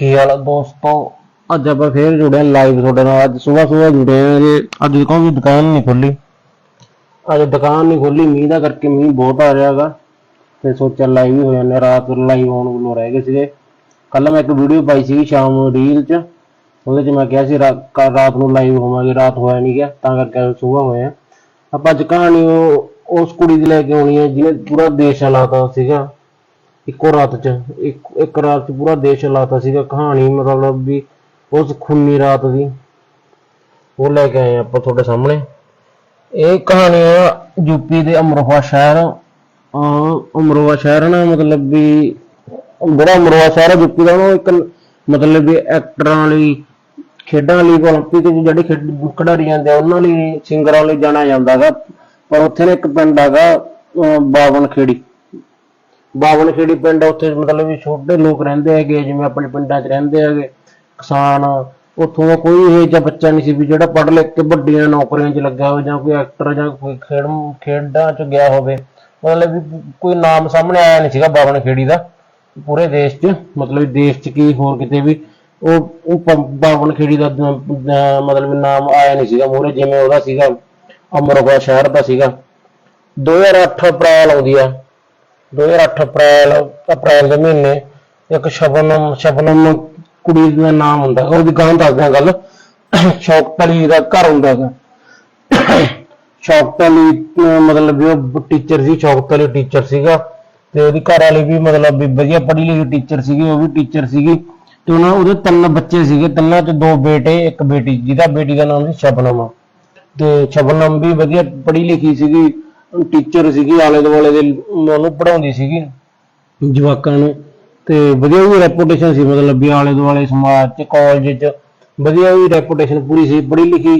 ਕੀ ਹਾਲ ਹੈ ਦੋਸਤੋ? ਅੱਜ ਆਪਾਂ ਫੇਰ ਜੁੜੇ ਲਾਈਵ ਤੁਹਾਡੇ ਨਾਲ। ਅੱਜ ਸਵੇਰ ਸਵੇਰ ਜੁੜੇ ਆ ਜੀ। ਅੱਜ ਦੁਕਾਨ ਦੁਕਾਨ ਨਹੀਂ ਖੁੱਲੀ। ਅੱਜ ਦੁਕਾਨ ਨਹੀਂ ਖੁੱਲੀ। ਮੀਂਹ ਦਾ ਕਰਕੇ ਮੀਂਹ ਬਹੁਤ ਆ ਰਿਹਾਗਾ। ਤੇ ਸੋਚਿਆ ਲਾਈਵ ਹੀ ਹੋ ਜਾਂਦੇ ਰਾਤ ਨੂੰ ਲਾਈਵ ਆਉਣ ਵੱਲੋਂ ਰਹਿ ਗਏ ਸੀਗੇ। ਕੱਲ ਮੈਂ ਇੱਕ ਵੀਡੀਓ ਪਾਈ ਸੀ ਸ਼ਾਮ ਨੂੰ ਰੀਲ 'ਚ। ਉਹਦੇ 'ਚ ਮੈਂ ਕਿਹਾ ਸੀ, ਰਾਤ ਨੂੰ ਲਾਈਵ ਹੋਵਾਂਗੇ। ਰਾਤ ਹੋਇਆ ਨਹੀਂ ਗਿਆ। ਤਾਂ ਕਰਕੇ ਸਵੇਰ ਹੋਇਆ ਆਪਾਂ ਅੱਜ ਕਹਾਣੀ ਉਹ ਉਸ ਕੁੜੀ ਦੀ ਲੈ ਕੇ ਆਉਣੀ ਹੈ ਜਿਹਨੇ ਪੂਰਾ ਦੇਸ਼ ਹਲਾਤਾ ਸੀਗਾ। ਇੱਕੋ ਰਾਤ 'ਚ, ਇੱਕ ਇੱਕ ਰਾਤ 'ਚ ਪੂਰਾ ਦੇਸ਼ ਹਲਾਤਾ ਸੀਗਾ ਕਹਾਣੀ, ਮਤਲਬ ਵੀ ਉਸ ਖੂਨੀ ਰਾਤ ਦੀ। ਉਹ ਲੈ ਕੇ ਆਏ ਆਪਾਂ ਤੁਹਾਡੇ ਸਾਹਮਣੇ। ਇਹ ਕਹਾਣੀ ਆ ਯੂਪੀ ਦੇ ਅਮਰੋਹਾ ਸ਼ਹਿਰ। ਅਮਰੋਹਾ ਸ਼ਹਿਰ ਨਾ ਮਤਲਬ ਵੀ ਬੜਾ ਅਮਰੋਹਾ ਸ਼ਹਿਰ ਹੈ ਯੂਪੀ ਦਾ। ਉਹ ਇੱਕ ਮਤਲਬ ਵੀ ਐਕਟਰਾਂ ਲਈ ਖੇਡਾਂ ਲਈ ਓਲੰਪਿਕ ਚ ਜਿਹੜੇ ਖੇਡ ਖਿਡਾਰੀ ਜਾਂਦੇ ਆ ਉਹਨਾਂ ਲਈ, ਸਿੰਗਰਾਂ ਲਈ ਜਾਣਿਆ ਜਾਂਦਾ ਹੈਗਾ ਪਰ ਉੱਥੇ ਨਾ ਇੱਕ ਪਿੰਡ ਹੈਗਾ ਬਾਵਨ ਖੇੜੀ। ਬਾਵਨ ਖੇੜੀ ਪਿੰਡ ਆ, ਉੱਥੇ ਮਤਲਬ ਵੀ ਛੋਟੇ ਲੋਕ ਰਹਿੰਦੇ ਹੈਗੇ ਜਿਵੇਂ ਆਪਣੇ ਪਿੰਡਾਂ 'ਚ ਰਹਿੰਦੇ ਹੈਗੇ ਕਿਸਾਨ ਉੱਥੋਂ ਕੋਈ ਇਹ ਜਿਹਾ ਬੱਚਾ ਨਹੀਂ ਸੀ ਵੀ ਜਿਹੜਾ ਪੜ੍ਹ ਲਿਖ ਕੇ ਵੱਡੀਆਂ ਨੌਕਰੀਆਂ 'ਚ ਲੱਗਿਆ ਹੋਵੇ ਜਾਂ ਕੋਈ ਐਕਟਰ ਜਾਂ ਕੋਈ ਖੇਡ ਖੇਡਾਂ 'ਚ ਗਿਆ ਹੋਵੇ ਮਤਲਬ ਵੀ ਕੋਈ ਨਾਮ ਸਾਹਮਣੇ ਆਇਆ ਨਹੀਂ ਸੀਗਾ ਬਾਵਨ ਖੇੜੀ ਦਾ ਪੂਰੇ ਦੇਸ਼ 'ਚ ਮਤਲਬ ਦੇਸ਼ 'ਚ ਕੀ ਹੋਰ ਕਿਤੇ ਵੀ ਉਹ ਉਹ ਬਾਵਨ ਖੇੜੀ ਦਾ ਮਤਲਬ ਨਾਮ ਆਇਆ ਨਹੀਂ ਸੀਗਾ ਮੂਹਰੇ ਜਿਵੇਂ ਉਹਦਾ ਸੀਗਾ ਅਮਰੋਹਾ ਸ਼ਹਿਰ ਦਾ ਸੀਗਾ 2008 ਅਪ੍ਰੈਲ ਆਉਂਦੀ ਆ 2008 ਅਪ੍ਰੈਲ ਅਪ੍ਰੈਲ ਦੇ ਮਹੀਨੇ ਇੱਕ ਸ਼ਬਨਮ ਸ਼ਬਨਮ ਕੁੜੀ ਦਾ ਨਾਮ ਹੁੰਦਾ ਹੈਗਾ, ਉਹਦੀ ਗਾਂ ਦੱਸਦਾ ਗੱਲ। ਸ਼ੌਕਤ ਅਲੀ ਦਾ ਘਰ ਹੁੰਦਾ ਹੈਗਾ ਸ਼ੌਕਤ ਅਲੀ ਮਤਲਬ ਉਹ ਟੀਚਰ ਸੀ ਸ਼ੌਕਤ ਅਲੀ ਟੀਚਰ ਸੀਗਾ। ਤੇ ਉਹਦੀ ਘਰ ਵਾਲੀ ਵੀ ਮਤਲਬ ਵੀ ਵਧੀਆ ਪੜ੍ਹੀ ਲਿਖੀ ਟੀਚਰ ਸੀਗੀ ਉਹ ਵੀ ਟੀਚਰ ਸੀਗੀ। ਤੇ ਉਹਨਾਂ ਉਹਦੇ ਤਿੰਨ ਬੱਚੇ ਸੀਗੇ ਤਿੰਨਾਂ ਚ ਦੋ ਬੇਟੇ ਇੱਕ ਬੇਟੀ ਜਿਹਦਾ ਬੇਟੀ ਦਾ ਨਾਮ ਸੀ ਸ਼ਬਨਮ। ਤੇ ਸ਼ਬਨਮ ਵੀ ਵਧੀਆ ਪੜ੍ਹੀ ਲਿਖੀ ਸੀਗੀ। ਟੀਚਰ ਸੀਗੀ, ਆਲੇ ਦੁਆਲੇ ਦੇ ਉਹਨੂੰ ਪੜ੍ਹਾਉਂਦੀ ਸੀਗੀ। ਜਵਾਕਾਂ ਨੂੰ। ਤੇ ਵਧੀਆ ਵੀ ਰੈਪੂਟੇਸ਼ਨ ਸੀ, ਮਤਲਬ ਵੀ ਆਲੇ ਦੁਆਲੇ ਸਮਾਜ ਚ ਕਾਲਜ ਚ ਵਧੀਆ ਵੀ ਰੈਪੂਟੇਸ਼ਨ ਪੂਰੀ ਸੀ। ਪੜ੍ਹੀ ਲਿਖੀ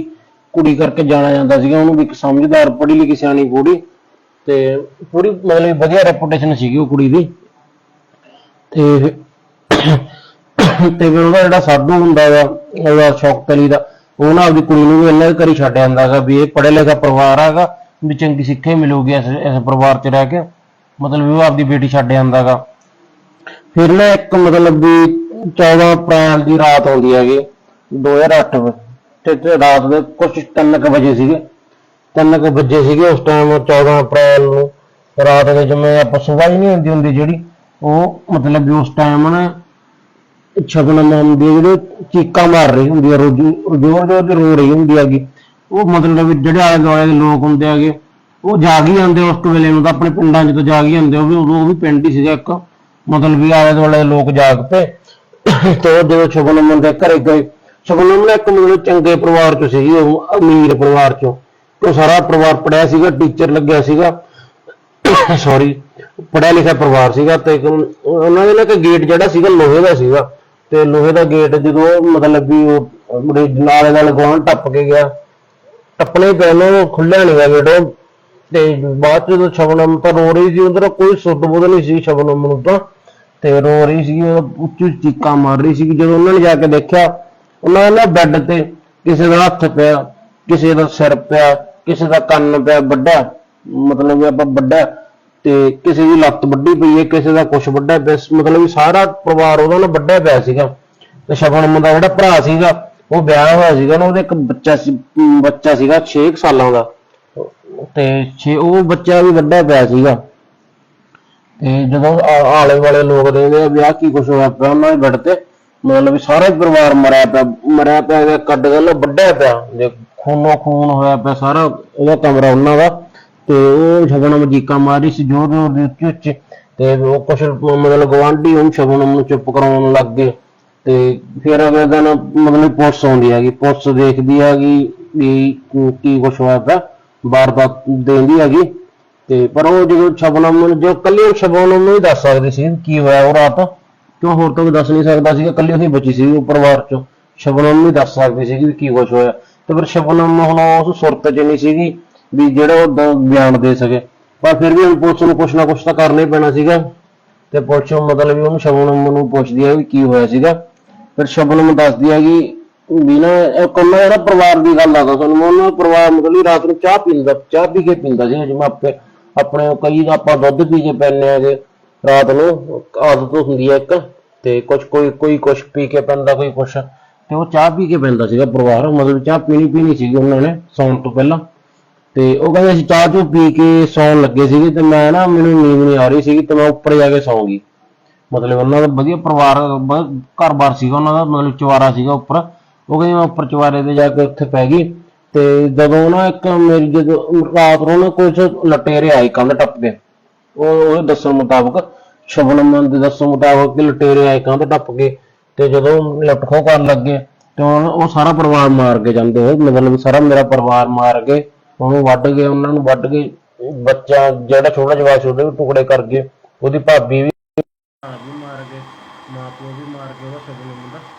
ਕੁੜੀ ਕਰਕੇ ਜਾਣਾ ਜਾਂਦਾ ਸੀਗਾ, ਉਹਨੂੰ ਵੀ ਇੱਕ ਸਮਝਦਾਰ, ਪੜ੍ਹੀ ਲਿਖੀ ਸਿਆਣੀ ਕੁੜੀ ਤੇ ਪੂਰੀ ਮਤਲਬ ਵਧੀਆ ਰੈਪੂਟੇਸ਼ਨ ਸੀਗੀ ਉਹ ਕੁੜੀ ਦੀ। ਤੇ ਤੇ ਫਿਰ ਉਹਦਾ ਜਿਹੜਾ ਸਾਧੂ ਹੁੰਦਾ ਵਾ, ਉਹਦਾ ਸ਼ੌਕਤ ਅਲੀ ਦਾ, ਉਹ ਨਾ ਆਪਦੀ ਕੁੜੀ ਨੂੰ ਵੀ ਇਹਨਾਂ ਦੇ ਘਰ ਛੱਡ ਜਾਂਦਾ ਹੈਗਾ ਵੀ ਇਹ ਪੜ੍ਹਿਆ ਲਿਖਿਆ ਪਰਿਵਾਰ ਹੈਗਾ ਵੀ ਚੰਗੀ ਸਿੱਖਿਆ ਮਿਲੂਗੀ ਇਸ ਇਸ ਪਰਿਵਾਰ 'ਚ ਰਹਿ ਕੇ। ਮਤਲਬ ਉਹ ਆਪਦੀ ਬੇਟੀ ਛੱਡ ਜਾਂਦਾ ਹੈਗਾ ਫਿਰ ਨਾ ਇੱਕ ਮਤਲਬ ਵੀ 14 ਅਪ੍ਰੈਲ ਦੀ ਰਾਤ ਆਉਂਦੀ ਹੈਗੀ 2008 ਵਿੱਚ ਤੇ ਤੇ ਰਾਤ ਦੇ ਕੁਝ 3:00 ਵਜੇ ਸੀਗੇ। 3:00 ਵਜੇ ਸੀਗੇ ਉਸ ਟਾਈਮ 14 ਅਪ੍ਰੈਲ ਨੂੰ। ਰਾਤ ਦੇ ਜਿਵੇਂ ਆਪਾਂ ਸੁਬਾਹ ਹੀ ਨਹੀਂ ਹੁੰਦੀ ਹੁੰਦੀ ਜਿਹੜੀ, ਉਹ ਮਤਲਬ ਵੀ ਉਸ ਟਾਈਮ ਨਾ ਸ਼ਬਨਮ ਹੁੰਦੀ ਹੈ ਜਿਹੜੇ ਚੀਕਾਂ ਮਾਰ ਰਹੀ ਹੁੰਦੀ ਹੈ ਰੋਜੀ ਜ਼ੋਰ ਰੋ ਰਹੀ ਹੁੰਦੀ ਹੈਗੀ। ਉਹ ਮਤਲਬ ਵੀ ਜਿਹੜੇ ਆਲੇ ਦੁਆਲੇ ਦੇ ਲੋਕ ਹੁੰਦੇ ਹੈਗੇ, ਉਹ ਜਾਗ ਹੀ ਜਾਂਦੇ ਉਸ ਵੇਲੇ ਨੂੰ ਤਾਂ ਆਪਣੇ ਪਿੰਡਾਂ 'ਚ ਤਾਂ ਜਾਗ ਹੀ ਜਾਂਦੇ, ਉਹ ਵੀ ਉਦੋਂ ਉਹ ਵੀ ਪਿੰਡ ਹੀ ਸੀਗਾ ਇੱਕ, ਮਤਲਬ ਵੀ ਆਲੇ ਦੁਆਲੇ ਦੇ ਲੋਕ ਜਾਗ ਪਏ। ਤੇ ਉਹ ਜਦੋਂ ਸ਼ਬਨਮ ਦੇ ਘਰੇ ਗਏ ਸ਼ਬਨਮ ਇੱਕ ਮਤਲਬ ਚੰਗੇ ਪਰਿਵਾਰ 'ਚ ਸੀਗੀ ਉਹ, ਅਮੀਰ ਪਰਿਵਾਰ 'ਚੋਂ। ਉਹ ਸਾਰਾ ਪਰਿਵਾਰ ਪੜਿਆ ਸੀਗਾ ਟੀਚਰ ਲੱਗਿਆ ਸੀਗਾ। ਸੌਰੀ ਪੜਿਆ ਲਿਖਿਆ ਪਰਿਵਾਰ ਸੀਗਾ ਤੇ ਉਹਨਾਂ ਦੇ ਨਾਲ ਇੱਕ ਗੇਟ ਜਿਹੜਾ ਸੀਗਾ ਲੋਹੇ ਦਾ ਸੀਗਾ। ਤੇ ਲੋਹੇ ਦਾ ਗੇਟ ਜਦੋਂ ਮਤਲਬ ਵੀ ਉਹ ਉਹਦੇ ਨਾਲੇ ਨਾਲ ਗਵਾਂਢ ਟੱਪ ਕੇ ਗਿਆ ਟੱਪਣੇ ਹੀ ਖੁੱਲਿਆ ਨਹੀਂ ਗਾ ਗੇਟ ਤੇ ਬਾਅਦ ਚ ਜਦੋਂ ਸ਼ਬਨਮ ਤਾਂ ਰੋ ਰਹੀ ਸੀ, ਉਹਦਾ ਕੋਈ ਸੁੱਧ ਬੁੱਧ ਨਹੀਂ ਸੀ ਸ਼ਬਨਮ ਨੂੰ ਤਾਂ। ਤੇ ਰੋ ਰਹੀ ਸੀ, ਉੱਚੀ ਉੱਚੀ ਚੀਕਾਂ ਮਾਰ ਰਹੀ ਸੀ ਜਦੋਂ ਉਹਨਾਂ ਨੇ ਜਾ ਕੇ ਦੇਖਿਆ, ਉਹਨਾਂ ਨੇ ਬੈੱਡ ਤੇ ਕਿਸੇ ਦਾ ਹੱਥ ਪਿਆ, ਕਿਸੇ ਦਾ ਸਿਰ ਪਿਆ, ਕਿਸੇ ਦਾ ਕੰਨ ਪਿਆ ਵੱਡਾ, ਮਤਲਬ ਆਪਾਂ ਵੱਡਾ, ਤੇ ਕਿਸੇ ਦੀ ਲੱਤ ਵੱਡੀ ਪਈ ਹੈ, ਕਿਸੇ ਦਾ ਕੁਛ ਵੱਡਾ ਪਿਆ, ਮਤਲਬ ਸਾਰਾ ਪਰਿਵਾਰ ਉਹਦਾ ਨਾ ਵੱਡਾ ਪਿਆ ਸੀਗਾ। ਤੇ ਸ਼ਬਨਮ ਦਾ ਜਿਹੜਾ ਭਰਾ ਸੀਗਾ ਉਹ ਵਿਆਹ ਹੋਇਆ ਸੀਗਾ ਨਾ, ਉਹਦੇ ਇੱਕ ਬੱਚਾ ਸੀ ਅਮ ਬੱਚਾ ਸੀਗਾ 6 ਸਾਲਾਂ ਦਾ। ਤੇ ਛੇ, ਉਹ ਬੱਚਾ ਵੀ ਵੱਡਾ ਪਿਆ ਸੀਗਾ। ਤੇ ਜਦੋਂ ਆ- ਆਲੇ ਵਾਲੇ ਲੋਕ ਦੇਖਦੇ ਆ ਵੀ ਆਹ ਕੀ ਕੁਛ ਹੋਇਆ ਪਿਆ, ਉਹਨਾਂ ਦੇ ਬੈੱਡ ਤੇ ਮਤਲਬ ਵੀ ਸਾਰਾ ਹੀ ਪਰਿਵਾਰ ਮਰਿਆ ਪਿਆ ਮਰਿਆ ਪਿਆ ਇਹਦਾ ਕੱਢ ਗੱਲ ਵੱਡਾ ਪਿਆ। ਜੇ ਖੂਨੋ ਖੂਨ ਹੋਇਆ ਪਿਆ ਸਾਰਾ, ਉਹਦਾ ਕਮਰਾ ਉਹਨਾਂ ਦਾ। ਤੇ ਉਹ ਸ਼ਬਨਮ ਜੀਕਾ ਮਾਰੀ ਸੀ ਜੋਰ ਜੋਰ ਦੀ ਉੱਚੀ ਉੱਚੀ ਤੇ ਉਹ ਕੁਛ ਮਤਲਬ ਗਵਾਂਢੀ ਉਹ ਸ਼ਗਨ ਨੂੰ ਚੁੱਪ ਕਰਾਉਣ ਲੱਗ ਗਏ। ਤੇ ਫਿਰ ਅਗਲੇ ਦਿਨ ਮਤਲਬ ਪੁਲਿਸ ਆਉਂਦੀ ਹੈਗੀ, ਪੁਲਿਸ ਦੇਖਦੀ ਹੈਗੀ ਵੀ ਕੀ ਕੁਛ ਹੋਇਆ ਪਿਆ, ਵਾਰਦਾਤ ਦੇਂਦੀ ਹੈਗੀ। ਤੇ ਪਰ ਉਹ ਜਦੋਂ ਸ਼ਬਨਮ ਨੂੰ ਜੋ ਕੱਲੀ ਸ਼ਬਨਮ ਨੂੰ ਹੀ ਦੱਸ ਸਕਦੀ ਸੀ ਕੀ ਹੋਇਆ ਉਹ ਰਾਤ, ਕਿਉਂ ਹੋਰ ਤਾਂ ਕੋਈ ਦੱਸ ਨਹੀਂ ਸਕਦਾ ਸੀਗਾ ਕੱਲੀ ਉਹੀ ਬਚੀ ਸੀ ਉਹ ਪਰਿਵਾਰ ਚੋਂ। ਸ਼ਬਨਮ ਨੂੰ ਹੀ ਦੱਸ ਸਕਦੀ ਸੀ ਵੀ ਕੀ ਕੁਛ ਹੋਇਆ। ਤੇ ਫਿਰ ਸ਼ਬਨਮ ਹੁਣ ਉਸ ਸੁਰਤ 'ਚ ਨਹੀਂ ਸੀਗੀ ਵੀ ਜਿਹੜਾ ਉਹ ਦ- ਬਿਆਨ ਦੇ ਸਕੇ। ਪਰ ਫਿਰ ਵੀ ਹੁਣ ਪੁਲਿਸ ਨੂੰ ਕੁਛ ਨਾ ਕੁਛ ਤਾਂ ਕਰਨਾ ਹੀ ਪੈਣਾ ਸੀਗਾ। ਤੇ ਪੁਲਿਸ ਮਤਲਬ ਵੀ ਉਹਨੂੰ ਸ਼ਬਨਮ ਨੂੰ ਪੁੱਛਦੀ ਹੈ ਵੀ ਕੀ ਹੋਇਆ ਸੀਗਾ। ਫਿਰ ਸ਼ਬਨ ਸ਼ਬਨਮ ਦੱਸਦੀ ਹੈਗੀ ਵੀ ਨਾ, ਇਹ ਕੱਲਾ ਜਿਹੜਾ ਪਰਿਵਾਰ ਦੀ ਗੱਲ ਆਦਾ ਤੁਹਾਨੂੰ ਉਹਨਾਂ ਦਾ ਪਰਿਵਾਰ ਮਤਲਬ ਰਾਤ ਨੂੰ ਚਾਹ ਪੀਂਦਾ, ਚਾਹ ਪੀ ਕੇ ਪੀਂਦਾ ਸੀ ਜਿਵੇਂ ਆਪੇ ਆਪਣੇ ਕਈ ਆਪਾਂ ਦੁੱਧ ਪੀ ਕੇ ਪੈਂਦੇ ਆਗੇ ਰਾਤ ਨੂੰ ਆਦਤ ਹੁੰਦੀ ਹੈ ਇੱਕ, ਤੇ ਕੁਝ ਕੋਈ ਕੋਈ ਕੁਛ ਪੀ ਕੇ ਪੈਂਦਾ, ਕੋਈ ਕੁਛ। ਤੇ ਉਹ ਚਾਹ ਪੀ ਕੇ ਪੈਂਦਾ ਸੀਗਾ ਪਰਿਵਾਰ, ਮਤਲਬ ਚਾਹ ਪੀਣੀ ਪੀਣੀ ਸੀਗੀ ਉਹਨਾਂ ਨੇ ਸੌਣ ਤੋਂ ਪਹਿਲਾਂ। ਤੇ ਉਹ ਕਹਿੰਦੇ ਅਸੀਂ ਚਾਹ ਚੂ ਪੀ ਕੇ ਸੌਣ ਲੱਗੇ ਸੀਗੇ ਤੇ ਮੈਂ ਨਾ, ਮੈਨੂੰ ਨੀਂਦ ਨਹੀਂ ਆ ਰਹੀ ਸੀਗੀ ਤੇ ਮੈਂ ਉੱਪਰ ਜਾ ਕੇ ਸੌਂ ਗਈ। ਮਤਲਬ ਉਹਨਾਂ ਦਾ ਵਧੀਆ ਪਰਿਵਾਰ ਘਰ-ਬਾਰ ਸੀਗਾ ਉਹਨਾਂ ਦਾ, ਮਤਲਬ ਚਵਾਰਾ ਸੀਗਾ ਉੱਪਰ। ਉਹ ਕਹਿੰਦੇ ਮੈਂ ਉੱਪਰ ਚਵਾਰੇ ਤੇ ਜਾ ਕੇ ਉੱਥੇ ਪੈ ਗਈ ਤੇ ਜਦੋਂ ਨਾ ਇੱਕ ਮੇਰੀ ਜਦੋਂ ਰਾਤ ਨੂੰ ਨਾ ਕੁਝ ਲਟੇਰੇ ਆਏ ਕੰਧ ਟੱਪ ਕੇ। ਉਹ ਉਹਦੇ ਦੱਸਣ ਮੁਤਾਬਕ ਸ਼ਬਨਮ ਦੇ ਦੱਸਣ ਮੁਤਾਬਕ ਲਟੇਰੇ ਆਏ ਕੰਧ ਟੱਪ ਕੇ ਤੇ ਜਦੋਂ ਲਟਖੋ ਕਰਨ ਲੱਗੇ ਤੇ ਉਹ ਸਾਰਾ ਪਰਿਵਾਰ ਮਾਰ ਕੇ ਜਾਂਦੇ ਹੋਏ, ਮਤਲਬ ਸਾਰਾ ਮੇਰਾ ਪਰਿਵਾਰ ਮਾਰ ਕੇ ਉਹਨੂੰ ਵੱਢ ਗਏ, ਉਹਨਾਂ ਨੂੰ ਵੱਢ ਕੇ ਬੱਚਾ ਜਿਹੜਾ ਛੋਟਾ ਜਵਾਕ ਛੋਟੇ ਟੁਕੜੇ ਕਰ ਗਏ, ਉਹਦੀ ਭਾਬੀ в